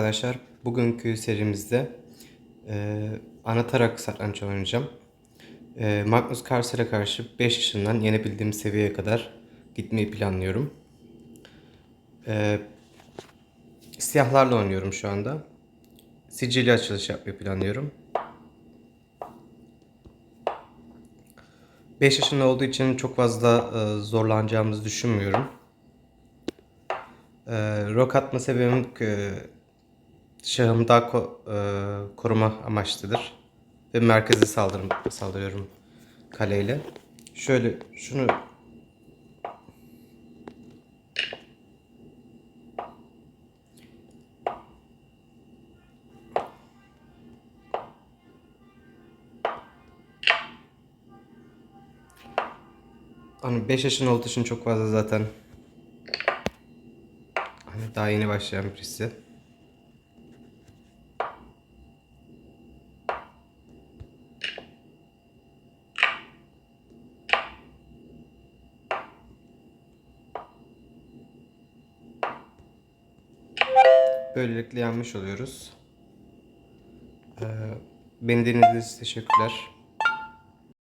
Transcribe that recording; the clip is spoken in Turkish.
Arkadaşlar bugünkü serimizde e, anahtarak satranç oynayacağım. E, Magnus Carlsen'e karşı 5 yaşından yenebildiğim seviyeye kadar gitmeyi planlıyorum. E, siyahlarla oynuyorum şu anda. Sicilya açılış yapmayı planlıyorum. 5 yaşında olduğu için çok fazla e, zorlanacağımızı düşünmüyorum. E, rock atma sebebim e, şahımı daha ko- e, koruma amaçlıdır. Ve merkeze saldırım, saldırıyorum kaleyle. Şöyle şunu Hani 5 yaşında olduğu için çok fazla zaten hani daha yeni başlayan birisi. Böylelikle yanmış oluyoruz. Ee, beni dinlediğiniz için teşekkürler.